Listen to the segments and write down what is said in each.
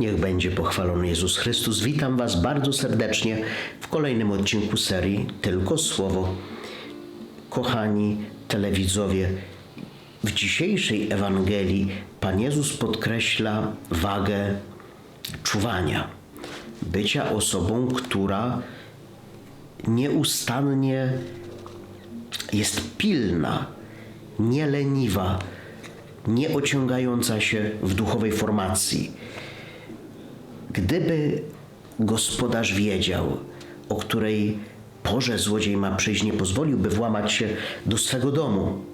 Niech będzie pochwalony Jezus Chrystus. Witam Was bardzo serdecznie w kolejnym odcinku serii Tylko Słowo. Kochani telewidzowie, w dzisiejszej Ewangelii Pan Jezus podkreśla wagę czuwania, bycia osobą, która nieustannie jest pilna, nieleniwa, nie ociągająca się w duchowej formacji. Gdyby gospodarz wiedział, o której porze złodziej ma przyjść, nie pozwoliłby włamać się do swego domu.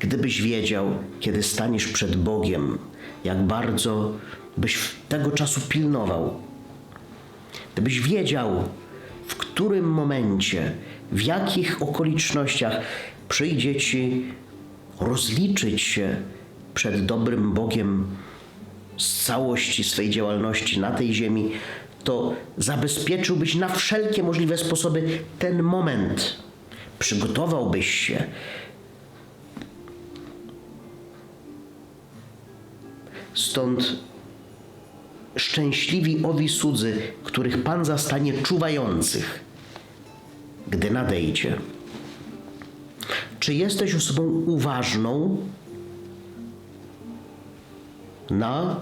Gdybyś wiedział, kiedy staniesz przed Bogiem, jak bardzo byś tego czasu pilnował. Gdybyś wiedział, w którym momencie, w jakich okolicznościach przyjdzie ci rozliczyć się przed dobrym Bogiem z całości swej działalności na tej ziemi, to zabezpieczyłbyś na wszelkie możliwe sposoby ten moment. Przygotowałbyś się. Stąd szczęśliwi owi cudzy, których Pan zastanie czuwających, gdy nadejdzie. Czy jesteś osobą uważną na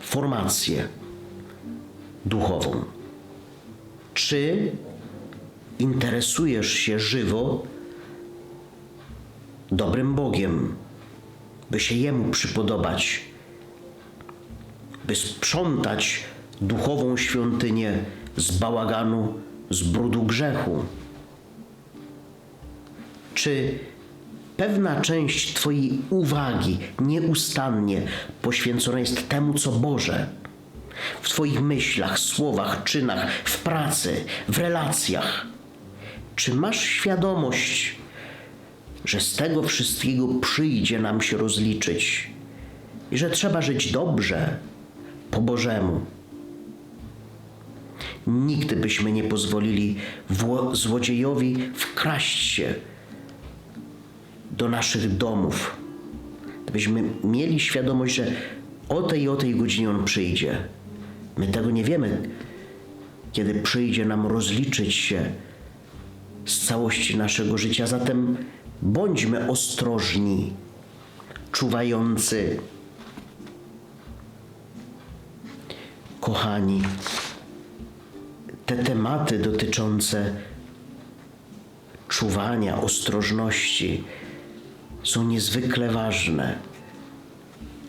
formację duchową? Czy interesujesz się żywo dobrym Bogiem, by się Jemu przypodobać, by sprzątać duchową świątynię z bałaganu, z brudu grzechu? Czy pewna część Twojej uwagi nieustannie poświęcona jest temu, co Boże? W Twoich myślach, słowach, czynach, w pracy, w relacjach. Czy masz świadomość, że z tego wszystkiego przyjdzie nam się rozliczyć i że trzeba żyć dobrze, po Bożemu? Nigdy byśmy nie pozwolili złodziejowi wkraść się do naszych domów. Gdybyśmy mieli świadomość, że o tej i o tej godzinie on przyjdzie. My tego nie wiemy, kiedy przyjdzie nam rozliczyć się z całości naszego życia. Zatem bądźmy ostrożni, czuwający. Kochani, te tematy dotyczące czuwania, ostrożności są niezwykle ważne.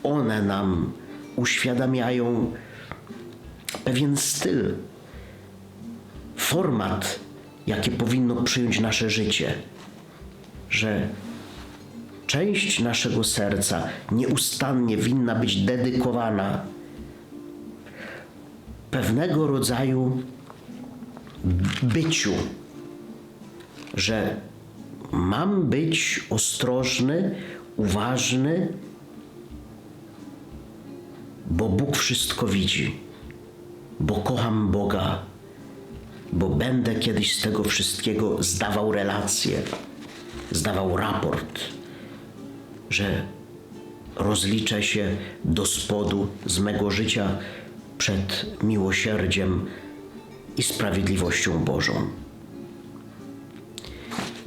One nam uświadamiają pewien styl, format, jaki powinno przyjąć nasze życie, że część naszego serca nieustannie winna być dedykowana pewnego rodzaju byciu, że mam być ostrożny, uważny, bo Bóg wszystko widzi, bo kocham Boga, bo będę kiedyś z tego wszystkiego zdawał relacje, zdawał raport, że rozliczę się do spodu z mego życia przed miłosierdziem i sprawiedliwością Bożą.